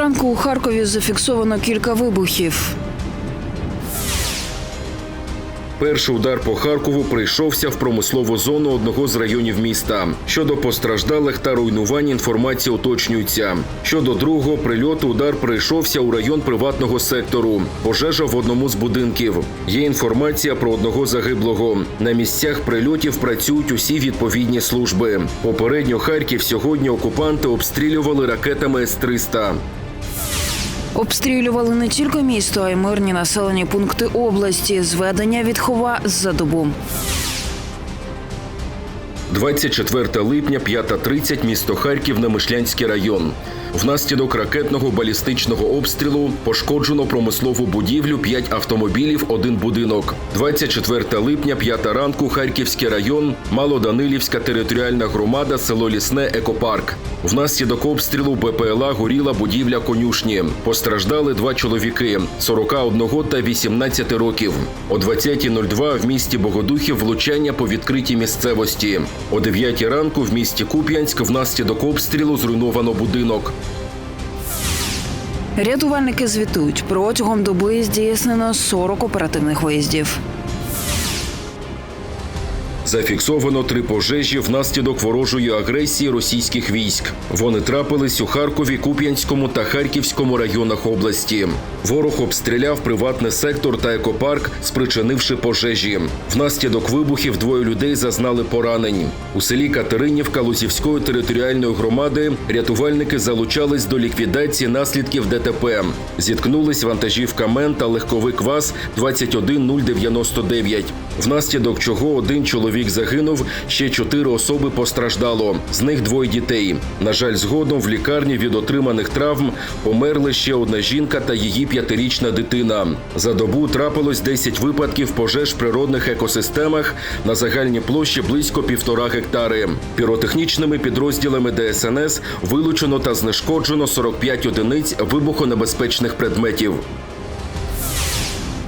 Зранку у Харкові зафіксовано кілька вибухів. Перший удар по Харкову прийшовся в промислову зону одного з районів міста. Щодо постраждалих та руйнувань інформація уточнюється. Щодо другого прильоту удар прийшовся у район приватного сектору. Пожежа в одному з будинків. Є інформація про одного загиблого. На місцях прильотів працюють усі відповідні служби. Попередньо Харків сьогодні окупанти обстрілювали ракетами С-300. Обстрілювали не тільки місто, а й мирні населені пункти області. Зведення від хова за добу. 24 липня, 5.30, місто Харків, Немишлянський район. Внаслідок ракетного балістичного обстрілу пошкоджено промислову будівлю, 5 автомобілів, один будинок. 24 липня, 5 ранку, Харківський район, Малоданилівська територіальна громада, село Лісне, Екопарк. Внаслідок обстрілу БПЛА горіла будівля конюшні. Постраждали два чоловіки 41 та 18 років. О 20.02 в місті Богодухів влучання по відкритій місцевості. О 9 ранку в місті Куп'янськ внаслідок обстрілу зруйновано будинок. Рятувальники звітують, протягом доби здійснено 40 оперативних виїздів. Зафіксовано три пожежі внаслідок ворожої агресії російських військ. Вони трапились у Харкові, Куп'янському та Харківському районах області. Ворог обстріляв приватний сектор та екопарк, спричинивши пожежі. Внаслідок вибухів двоє людей зазнали поранень. У селі Катеринівка Лузівської територіальної громади рятувальники залучались до ліквідації наслідків ДТП. Зіткнулись вантажівка Мен та легковик ВАЗ 21099, внаслідок чого один чоловік загинув, ще чотири особи постраждало. З них двоє дітей. На жаль, згодом в лікарні від отриманих травм померли ще одна жінка та її п'ятирічна дитина. За добу трапилось 10 випадків пожеж в природних екосистемах на загальній площі близько півтора гектари. Піротехнічними підрозділами ДСНС вилучено та знешкоджено 45 одиниць вибухонебезпечних предметів.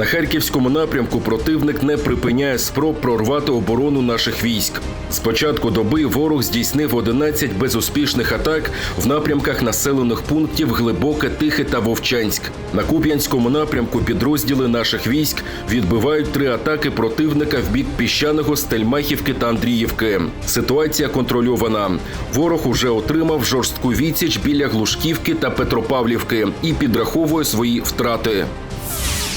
На харківському напрямку противник не припиняє спроб прорвати оборону наших військ. З початку доби ворог здійснив 11 безуспішних атак в напрямках населених пунктів Глибоке, Тихе та Вовчанськ. На Куп'янському напрямку підрозділи наших військ відбивають три атаки противника в бік піщаного Стельмахівки та Андріївки. Ситуація контрольована. Ворог уже отримав жорстку відсіч біля Глушківки та Петропавлівки і підраховує свої втрати.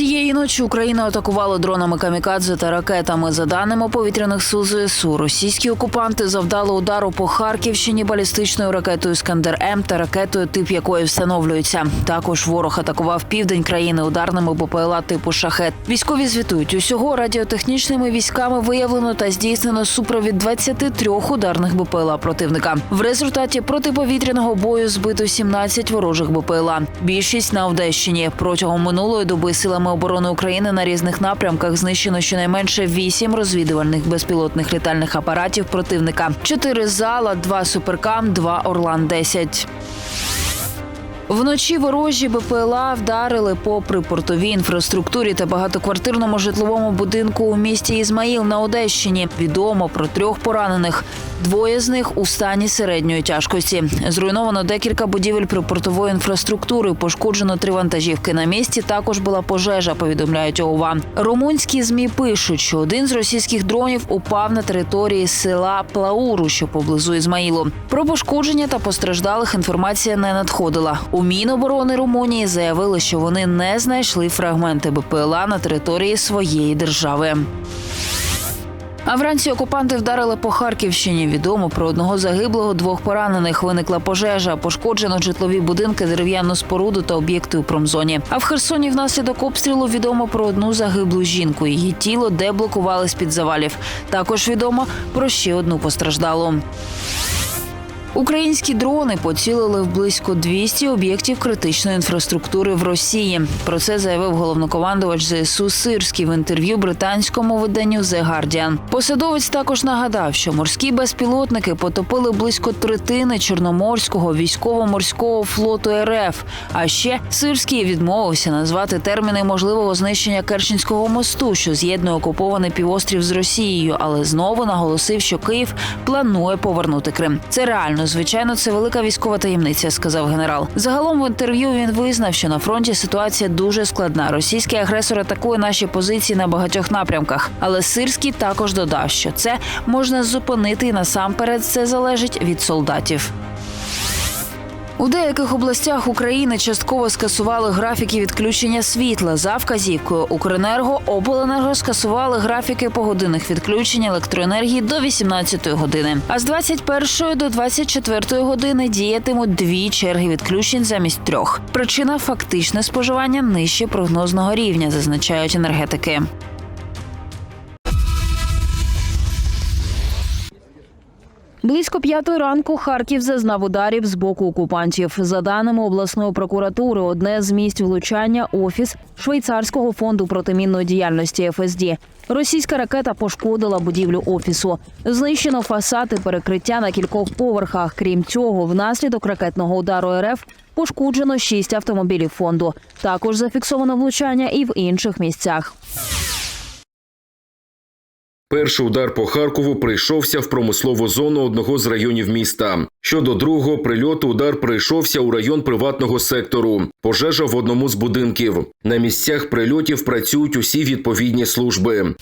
Цієї ночі Україна атакувала дронами камікадзе та ракетами. За даними повітряних сил ЗСУ, російські окупанти завдали удару по Харківщині балістичною ракетою Скандер М та ракетою, тип якої встановлюється. Також ворог атакував південь країни ударними БПЛА типу шахет. Військові звітують усього радіотехнічними військами виявлено та здійснено супровід 23 ударних БПЛА противника. В результаті протиповітряного бою збито 17 ворожих БПЛА. Більшість на Одещині протягом минулої доби силами оборони України на різних напрямках знищено щонайменше 8 розвідувальних безпілотних літальних апаратів противника: 4 зала, 2 суперкам, 2 Орлан 10 Вночі ворожі БПЛА вдарили по припортовій інфраструктурі та багатоквартирному житловому будинку у місті Ізмаїл на Одещині. Відомо про трьох поранених. Двоє з них у стані середньої тяжкості. Зруйновано декілька будівель припортової інфраструктури. Пошкоджено три вантажівки. На місці також була пожежа. Повідомляють ОВА. Румунські змі пишуть, що один з російських дронів упав на території села Плауру, що поблизу Ізмаїлу. Про пошкодження та постраждалих інформація не надходила. У Міноборони Румунії заявили, що вони не знайшли фрагменти БПЛА на території своєї держави. А вранці окупанти вдарили по Харківщині. Відомо про одного загиблого, двох поранених. Виникла пожежа, пошкоджено житлові будинки, дерев'яну споруду та об'єкти у промзоні. А в Херсоні внаслідок обстрілу відомо про одну загиблу жінку. Її тіло деблокували з під завалів. Також відомо про ще одну постраждалу. Українські дрони поцілили в близько 200 об'єктів критичної інфраструктури в Росії. Про це заявив головнокомандувач ЗСУ Сирський в інтерв'ю британському виданню The Guardian. Посадовець також нагадав, що морські безпілотники потопили близько третини чорноморського військово-морського флоту РФ. А ще Сирський відмовився назвати терміни можливого знищення Керченського мосту, що з'єднує окупований півострів з Росією, але знову наголосив, що Київ планує повернути Крим. Це реально, звичайно, це велика військова таємниця, сказав генерал. Загалом в інтерв'ю він визнав, що на фронті ситуація дуже складна. Російський агресор атакує наші позиції на багатьох напрямках. Але Сирський також додав, що це можна зупинити і насамперед це залежить від солдатів. У деяких областях України частково скасували графіки відключення світла. За вказівкою Укренерго обленерго скасували графіки погодинних відключень електроенергії до 18 години. А з 21 до 24 години діятимуть дві черги відключень замість трьох. Причина фактичне споживання нижче прогнозного рівня, зазначають енергетики. Близько п'ятої ранку Харків зазнав ударів з боку окупантів. За даними обласної прокуратури, одне з місць влучання офіс швейцарського фонду протимінної діяльності ФСД. Російська ракета пошкодила будівлю офісу. Знищено фасад і перекриття на кількох поверхах. Крім цього, внаслідок ракетного удару РФ пошкоджено шість автомобілів фонду. Також зафіксовано влучання і в інших місцях. Перший удар по Харкову прийшовся в промислову зону одного з районів міста. Щодо другого прильоту, удар прийшовся у район приватного сектору. Пожежа в одному з будинків. На місцях прильотів працюють усі відповідні служби.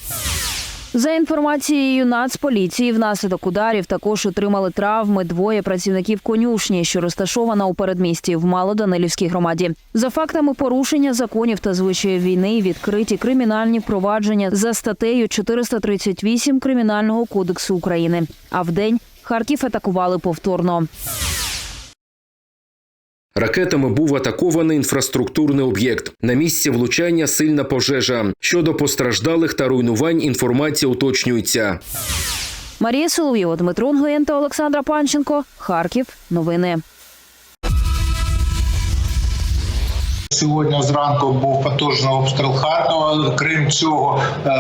За інформацією Нацполіції, внаслідок ударів також отримали травми двоє працівників конюшні, що розташована у передмісті в Малоданилівській громаді. За фактами порушення законів та звичаїв війни відкриті кримінальні провадження за статтею 438 кримінального кодексу України. А вдень Харків атакували повторно. Ракетами був атакований інфраструктурний об'єкт. На місці влучання сильна пожежа. Щодо постраждалих та руйнувань інформація уточнюється. Марія Соловйова, Дмитро Нгоєн та Олександра Панченко. Харків. Новини. Сьогодні зранку був потужний обстріл Харкова. Крім цього, е,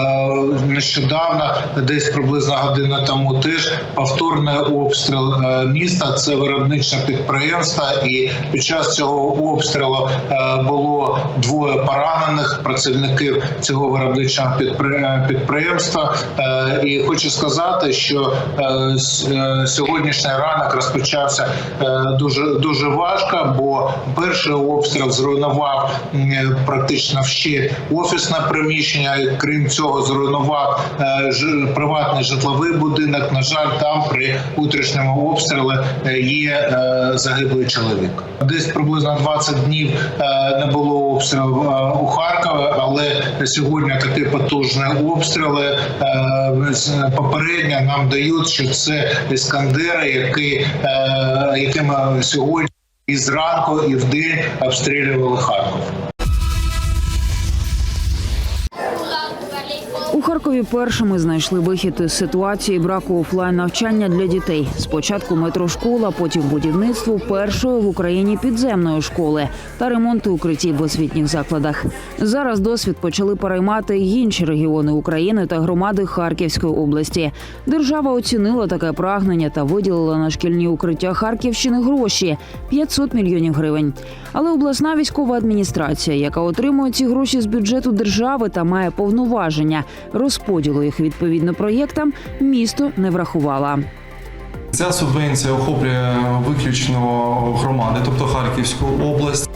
нещодавно, десь приблизно година тому, теж повторний обстріл е, міста. Це виробничне підприємство, і під час цього обстрілу е, було двоє поранених працівників цього виробничого підприємства. І хочу сказати, що сьогоднішній ранок розпочався дуже дуже важко, бо перший обстріл зруйнував м, практично ще офісне приміщення. Крім цього, зруйнував е, приватний житловий будинок. На жаль, там при утрішньому обстрілі е, є е, загиблий чоловік. Десь приблизно 20 днів не було обстрілів у Харкові, але сьогодні такі потужні обстріли попередньо нам дають, що це іскандери, які, якими сьогодні і зранку, і вдень обстрілювали Харків. Першими знайшли вихід із ситуації браку офлайн навчання для дітей. Спочатку метрошкола, потім будівництво першої в Україні підземної школи та ремонти укриттів в освітніх закладах. Зараз досвід почали переймати й інші регіони України та громади Харківської області. Держава оцінила таке прагнення та виділила на шкільні укриття Харківщини гроші 500 мільйонів гривень. Але обласна військова адміністрація, яка отримує ці гроші з бюджету держави та має повноваження розподілу їх відповідно проєктам, місто не врахувала. Ця субвенція охоплює виключно громади, тобто Харківську область.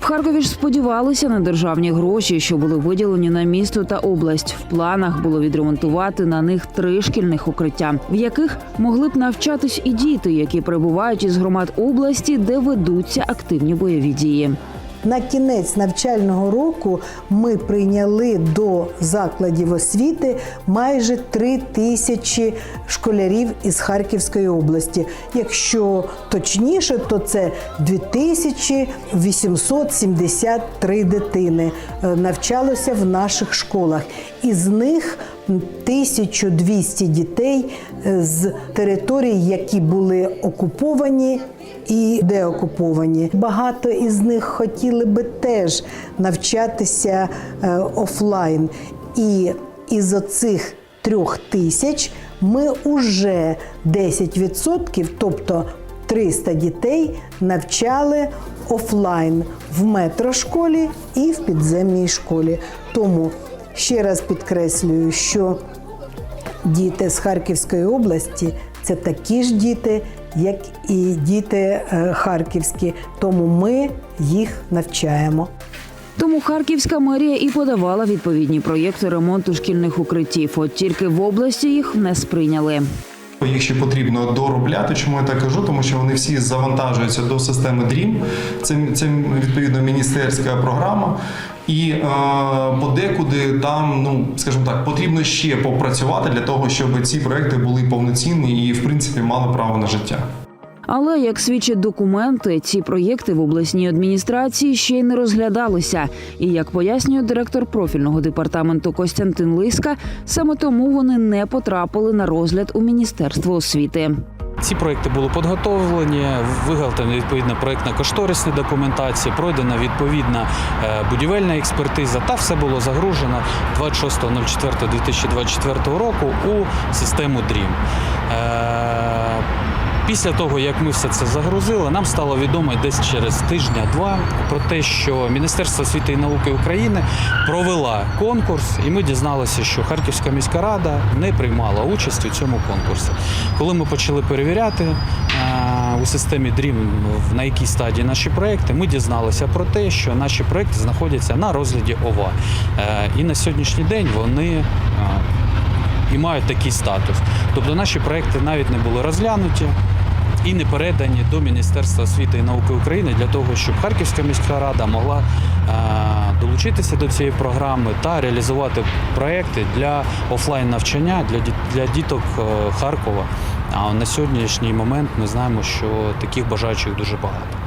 В Харкові ж сподівалися на державні гроші, що були виділені на місто та область. В планах було відремонтувати на них три шкільних укриття, в яких могли б навчатись і діти, які прибувають із громад області, де ведуться активні бойові дії. На кінець навчального року ми прийняли до закладів освіти майже три тисячі школярів із Харківської області. Якщо точніше, то це 2873 дитини е, навчалося в наших школах. Із них 1200 дітей е, з територій, які були окуповані і деокуповані. Багато із них хотіли би теж навчатися е, офлайн. І із оцих трьох тисяч ми уже 10%, тобто 300 дітей, навчали офлайн в метрошколі і в підземній школі. Тому ще раз підкреслюю, що діти з Харківської області це такі ж діти, як і діти е, харківські. Тому ми їх навчаємо. Тому Харківська мерія і подавала відповідні проєкти ремонту шкільних укриттів. От тільки в області їх не сприйняли. Їх ще потрібно доробляти. Чому я так кажу? Тому що вони всі завантажуються до системи DREAM. Це, це відповідно міністерська програма. І е, подекуди там, ну скажімо так, потрібно ще попрацювати для того, щоб ці проекти були повноцінні і, в принципі, мали право на життя. Але як свідчать документи, ці проєкти в обласній адміністрації ще й не розглядалися. І як пояснює директор профільного департаменту Костянтин Лиска, саме тому вони не потрапили на розгляд у міністерство освіти. Ці проекти були підготовлені, виготовлена відповідна проектна кошторисна документація, пройдена відповідна е, будівельна експертиза, та все було загружено 26.04.2024 року у систему DREAM. Після того, як ми все це загрузили, нам стало відомо десь через тижня-два про те, що Міністерство освіти і науки України провела конкурс, і ми дізналися, що Харківська міська рада не приймала участь у цьому конкурсі. Коли ми почали перевіряти е, у системі DREAM, на якій стадії наші проекти, ми дізналися про те, що наші проекти знаходяться на розгляді ОВА. Е, І на сьогоднішній день вони е, і мають такий статус. Тобто наші проекти навіть не були розглянуті і не передані до Міністерства освіти і науки України для того, щоб Харківська міська рада могла е, долучитися до цієї програми та реалізувати проекти для офлайн навчання для, діток е, Харкова. А на сьогоднішній момент ми знаємо, що таких бажаючих дуже багато.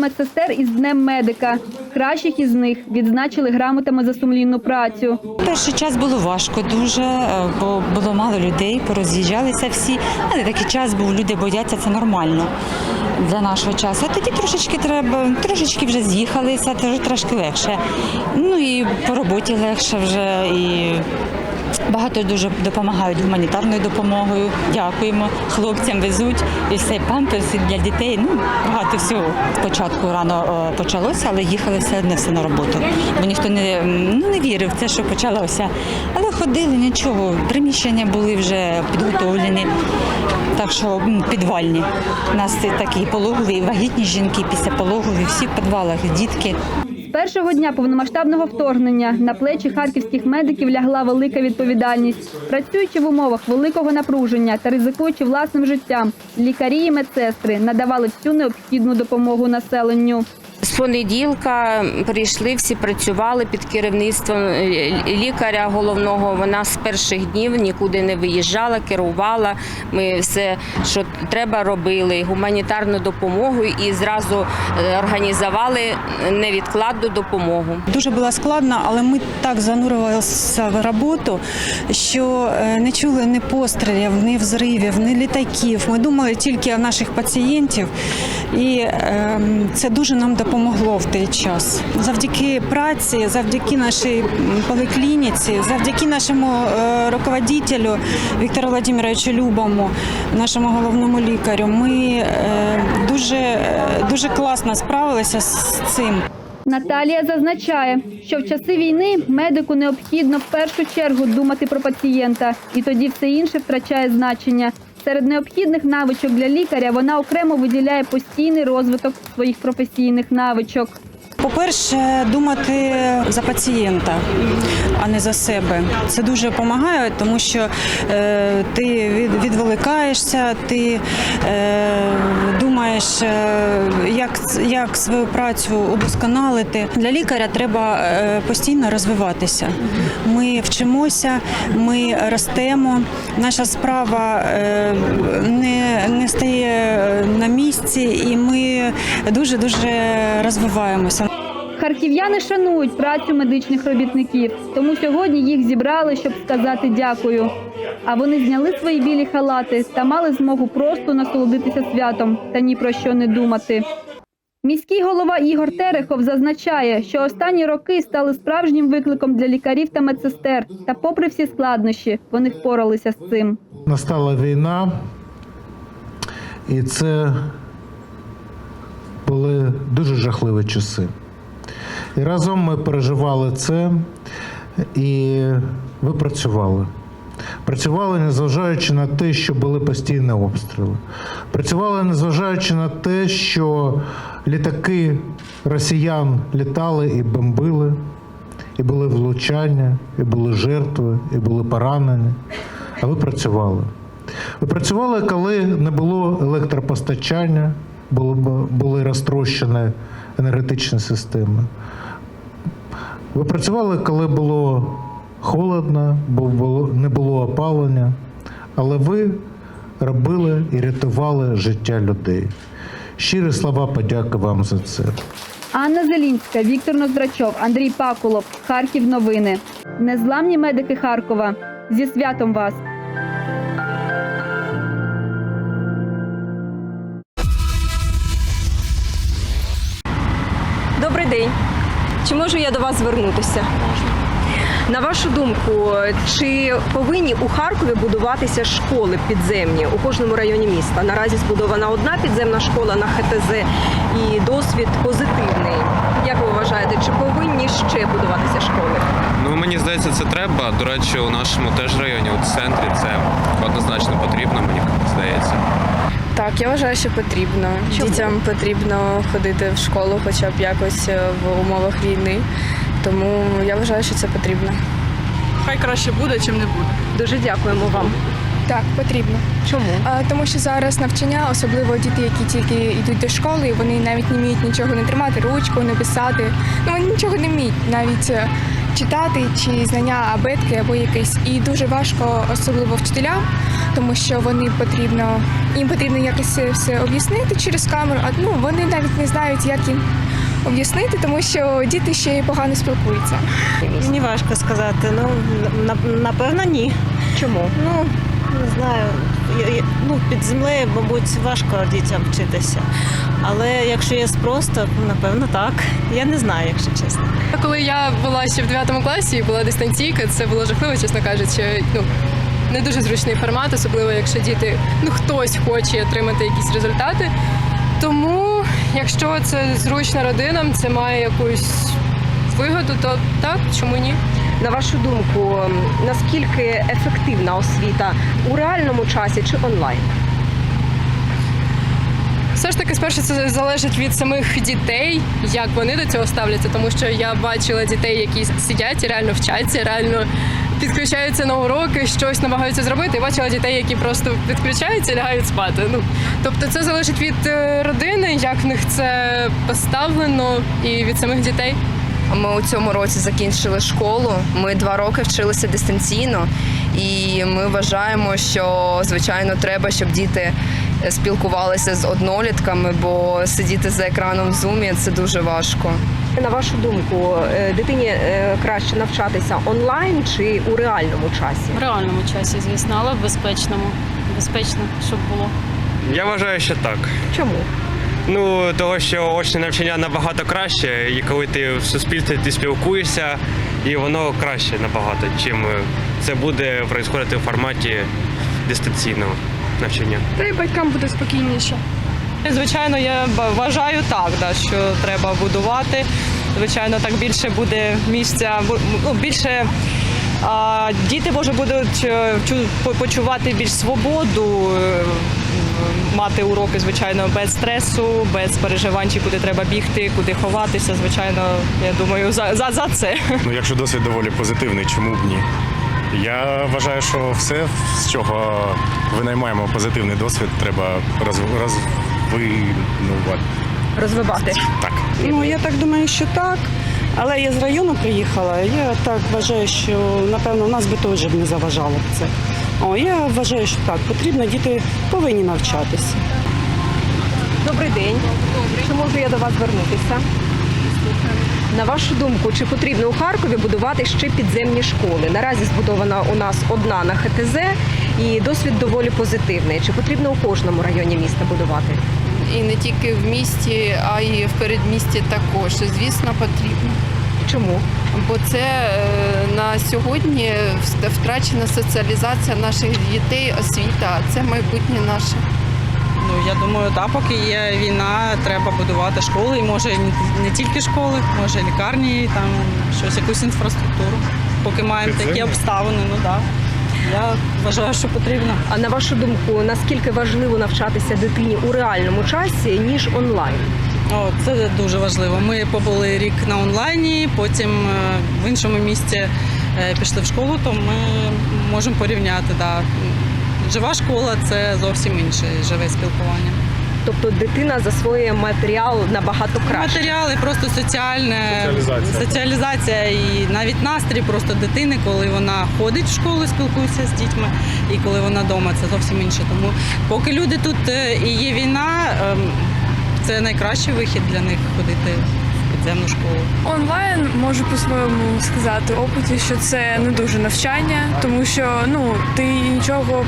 Медсестер із Днем медика. Кращих із них відзначили грамотами за сумлінну працю. Перший час було важко дуже, е, бо було мало людей, пороз'їжджалися всі. Але такий час був, люди бояться, це нормально для нашого часу. А тоді трошечки треба, трошечки вже з'їхалися, трошки легше. Ну і по роботі легше вже і. Багато дуже допомагають гуманітарною допомогою. Дякуємо. Хлопцям везуть і все памперси для дітей. Ну багато всього. Спочатку рано е, почалося, але їхали все одно все на роботу. Бо ніхто не, ну, не вірив в те, що почалося. Але ходили нічого. Приміщення були вже підготовлені. Так що підвальні. У нас такі пологові, вагітні жінки після пологові, всі в підвалах, дітки. Першого дня повномасштабного вторгнення на плечі харківських медиків лягла велика відповідальність. Працюючи в умовах великого напруження та ризикуючи власним життям, лікарі і медсестри надавали всю необхідну допомогу населенню. Понеділка прийшли, всі працювали під керівництвом е, лікаря головного. Вона з перших днів нікуди не виїжджала, керувала. Ми все, що треба, робили гуманітарну допомогу і зразу е, організували невідкладну допомогу. Дуже було складно, але ми так занурювалися в роботу, що е, не чули ні пострілів, ні взривів, ні літаків. Ми думали тільки о наших пацієнтів, і е, це дуже нам допомогло в той час. Завдяки праці, завдяки нашій поліклініці, завдяки нашому е, руководителю Віктору Владимировичу Любому, нашому головному лікарю, ми е, дуже, е, дуже класно справилися з цим. Наталія зазначає, що в часи війни медику необхідно в першу чергу думати про пацієнта, і тоді все інше втрачає значення. Серед необхідних навичок для лікаря вона окремо виділяє постійний розвиток своїх професійних навичок. По-перше, думати за пацієнта, а не за себе. Це дуже допомагає, тому що е, ти від- відволікаєшся, ти е, думаєш, е, як, як свою працю удосконалити. Для лікаря треба е, постійно розвиватися. Ми вчимося, ми ростемо. Наша справа е, не, не стає на місці, і ми дуже дуже розвиваємося. Харків'яни шанують працю медичних робітників, тому сьогодні їх зібрали, щоб сказати дякую. А вони зняли свої білі халати та мали змогу просто насолодитися святом та ні про що не думати. Міський голова Ігор Терехов зазначає, що останні роки стали справжнім викликом для лікарів та медсестер. Та, попри всі складнощі, вони впоралися з цим. Настала війна, і це були дуже жахливі часи. І разом ми переживали це, і ви працювали. Працювали, незважаючи на те, що були постійні обстріли. Працювали, незважаючи на те, що літаки росіян літали і бомбили, і були влучання, і були жертви, і були поранені. А ви працювали. Ви працювали, коли не було електропостачання, були, розтрощені енергетичні системи. Ви працювали, коли було холодно, бо не було опалення, але ви робили і рятували життя людей. Щирі слова подяки вам за це. Анна Зелінська, Віктор Ноздрачов, Андрій Пакулов. Харків. Новини. Незламні медики Харкова. Зі святом вас! До вас звернутися? На вашу думку, чи повинні у Харкові будуватися школи підземні у кожному районі міста? Наразі збудована одна підземна школа на ХТЗ і досвід позитивний. Як ви вважаєте, чи повинні ще будуватися школи? Ну мені здається, це треба. До речі, у нашому теж районі, у центрі, це однозначно потрібно, мені здається. Так, я вважаю, що потрібно. Дітям потрібно ходити в школу, хоча б якось е, в умовах війни. Тому я вважаю, що це потрібно. Хай краще буде, чим не буде. Дуже дякуємо вам. Так, потрібно. Чому? А, тому що зараз навчання, особливо діти, які тільки йдуть до школи, вони навіть не вміють нічого не тримати, ручку, не писати. Ну вони нічого не вміють, навіть е, читати чи знання абетки або якесь. І дуже важко, особливо вчителям, тому що вони потрібно їм потрібно якось все об'яснити через камеру. А ну вони навіть не знають, як їм об'яснити, тому що діти ще й погано спілкуються. Мені важко сказати. Ну напевно, ні. Чому? Ну не знаю. Ну під землею, мабуть, важко дітям вчитися. Але якщо є спрос, то напевно так. Я не знаю, якщо чесно. Коли я була ще в 9 класі і була дистанційка, це було жахливо, чесно кажучи. Ну не дуже зручний формат, особливо якщо діти, ну хтось хоче отримати якісь результати. Тому, якщо це зручно родинам, це має якусь вигоду, то так, чому ні? На вашу думку, наскільки ефективна освіта у реальному часі чи онлайн? Все ж таки, спершу це залежить від самих дітей, як вони до цього ставляться, тому що я бачила дітей, які сидять і реально вчаться, реально підключаються на уроки, щось намагаються зробити. І бачила дітей, які просто підключаються і лягають спати. Ну тобто, це залежить від е, родини, як в них це поставлено, і від самих дітей. Ми у цьому році закінчили школу. Ми два роки вчилися дистанційно, і ми вважаємо, що звичайно треба, щоб діти спілкувалися з однолітками, бо сидіти за екраном в зумі це дуже важко. На вашу думку, е, дитині е, краще навчатися онлайн чи у реальному часі? В реальному часі, звісно, але в безпечному. Безпечно, щоб було. Я вважаю, що так. Чому? Ну, того, що очне навчання набагато краще, і коли ти в суспільстві ти спілкуєшся, і воно краще набагато, чим це буде відбуватися в форматі дистанційного навчання. Та й батькам буде спокійніше. Звичайно, я вважаю так, да, що треба будувати. Звичайно, так більше буде місця, ну, більше а, діти може будуть е, чу- по- почувати більш свободу е, мати уроки, звичайно, без стресу, без переживань, чи куди треба бігти, куди ховатися. Звичайно, я думаю, за, за, за це. Ну, якщо досвід доволі позитивний, чому б ні? Я вважаю, що все, з чого винаймаємо позитивний досвід, треба розв- розвинувати. Розвивати. Так. Ну я так думаю, що так. Але я з району приїхала. Я так вважаю, що напевно нас би теж не заважало це. О, я вважаю, що так потрібно, діти повинні навчатися. Добрий день. Чи можу я до вас звернутися? На вашу думку, чи потрібно у Харкові будувати ще підземні школи? Наразі збудована у нас одна на ХТЗ, і досвід доволі позитивний. Чи потрібно у кожному районі міста будувати? І не тільки в місті, а й в передмісті також. Звісно, потрібно. Чому? Бо це е, на сьогодні втрачена соціалізація наших дітей, освіта, це майбутнє наше. Ну я думаю, так, поки є війна, треба будувати школи. І може не- не тільки школи, може лікарні, там щось, якусь інфраструктуру. Поки маємо такі обставини, ну так. Я вважаю, що потрібно. А на вашу думку, наскільки важливо навчатися дитині у реальному часі ніж онлайн? О, це дуже важливо. Ми побули рік на онлайні, потім е, в іншому місті е, пішли в школу, то ми можемо порівняти. Да. Жива школа це зовсім інше живе спілкування. Тобто дитина засвоює матеріал набагато краще. Матеріали просто соціальне Соціалізація. соціалізація і навіть настрій просто дитини, коли вона ходить в школу, спілкується з дітьми, і коли вона вдома, це зовсім інше. Тому поки люди тут е, і є війна, ем, це найкращий вихід для них ходити в підземну школу. Онлайн можу по-своєму сказати опиті, що це не дуже навчання, тому що ну ти нічого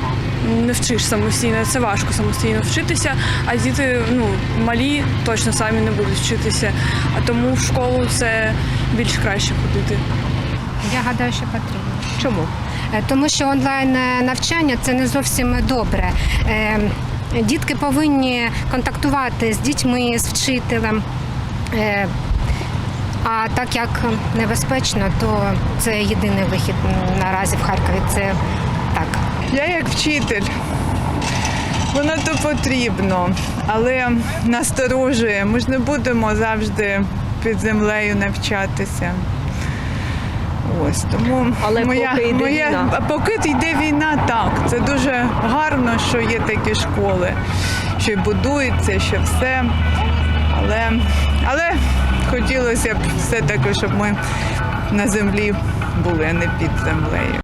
не вчиш самостійно. Це важко самостійно вчитися, а діти ну малі точно самі не будуть вчитися. А тому в школу це більш краще ходити. Я гадаю, що потрібно. Чому? Е, Тому що онлайн е, навчання це не зовсім добре. Дітки повинні контактувати з дітьми, з вчителем. Е, А так як небезпечно, то це єдиний вихід наразі в Харкові. Це так. Я як вчитель. Воно то потрібно, але насторожує. Ми ж не будемо завжди під землею навчатися. Ось тому Але моя, поки йде моя, війна. поки йде війна, так. Це дуже гарно, що є такі школи, що будується, що все. Але, але хотілося б все-таки, щоб ми на землі були, а не під землею.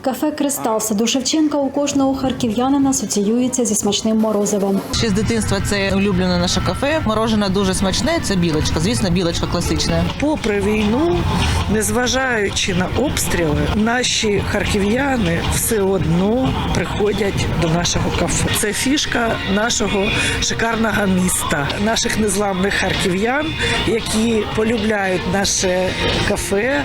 Кафе Кристал саду Шевченка у кожного харків'янина асоціюється зі смачним морозивом. Ще з дитинства це улюблене наше кафе. Морожене дуже смачне. Це білочка. Звісно, білочка класична. Попри війну, незважаючи на обстріли, наші харків'яни все одно приходять до нашого кафе. Це фішка нашого шикарного міста, наших незламних харків'ян, які полюбляють наше кафе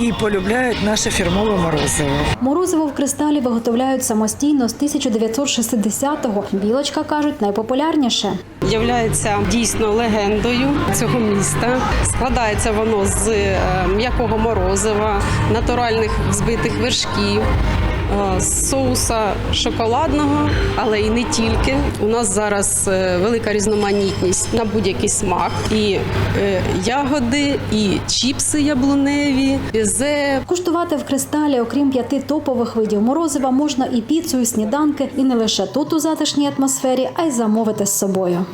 і полюбляють наше фірмове морозиво. Морозиво в кристалі виготовляють самостійно з 1960-го. Білочка кажуть найпопулярніше. Являється дійсно легендою цього міста. Складається воно з е, м'якого морозива, натуральних взбитих вершків. Е, з Соуса шоколадного, але і не тільки. У нас зараз е, велика різноманітність на будь-який смак. І е, ягоди, і чіпси яблуневі, бізе, Куштувати в кристалі, окрім п'яти топових видів морозива, можна і піцу, і сніданки, і не лише тут у затишній атмосфері, а й замовити з собою.